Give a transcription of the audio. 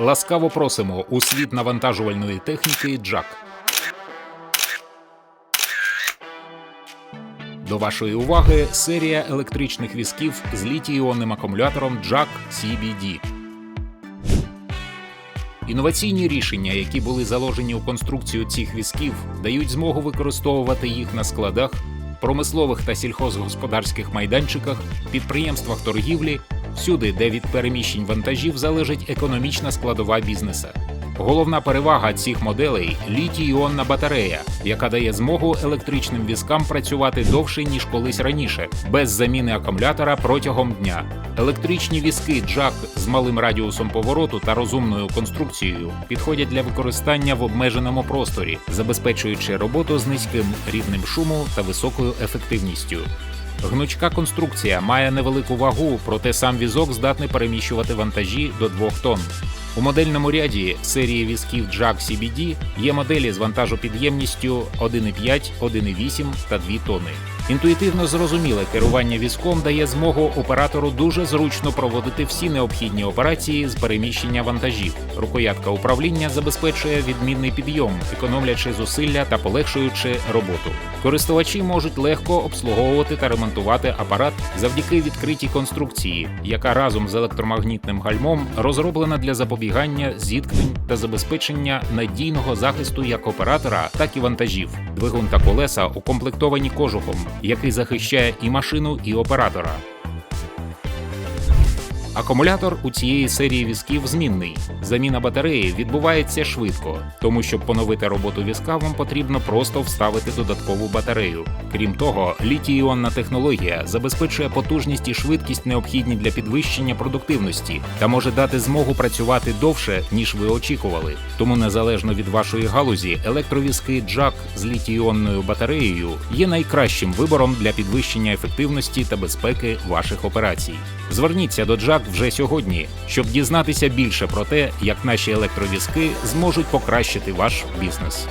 Ласкаво просимо у світ навантажувальної техніки Джак. До вашої уваги серія електричних візків з літій-іонним акумулятором Jack CBD. Інноваційні рішення, які були заложені у конструкцію цих візків, дають змогу використовувати їх на складах, промислових та сільхозгосподарських майданчиках, підприємствах торгівлі, всюди, де від переміщень вантажів залежить економічна складова бізнеса. Головна перевага цих моделей літій-іонна батарея, яка дає змогу електричним візкам працювати довше ніж колись раніше, без заміни акумулятора протягом дня. Електричні візки Jack з малим радіусом повороту та розумною конструкцією підходять для використання в обмеженому просторі, забезпечуючи роботу з низьким рівнем шуму та високою ефективністю. Гнучка конструкція має невелику вагу, проте сам візок здатний переміщувати вантажі до 2 тонн. У модельному ряді серії візків Jack CBD є моделі з вантажопідємністю 1,5, 1,8 та 2 тонни. Інтуїтивно зрозуміле керування візком дає змогу оператору дуже зручно проводити всі необхідні операції з переміщення вантажів. Рукоятка управління забезпечує відмінний підйом, економлячи зусилля та полегшуючи роботу. Користувачі можуть легко обслуговувати та ремонтувати апарат завдяки відкритій конструкції, яка разом з електромагнітним гальмом розроблена для запобігання зіткнень та забезпечення надійного захисту як оператора, так і вантажів. Двигун та колеса укомплектовані кожухом, який захищає і машину, і оператора. Акумулятор у цієї серії візків змінний. Заміна батареї відбувається швидко, тому щоб поновити роботу візка, вам потрібно просто вставити додаткову батарею. Крім того, літій-іонна технологія забезпечує потужність і швидкість необхідні для підвищення продуктивності та може дати змогу працювати довше, ніж ви очікували. Тому незалежно від вашої галузі, електровізки Jack з літій-іонною батареєю є найкращим вибором для підвищення ефективності та безпеки ваших операцій. Зверніться до Jack вже сьогодні, щоб дізнатися більше про те, як наші електровізки зможуть покращити ваш бізнес.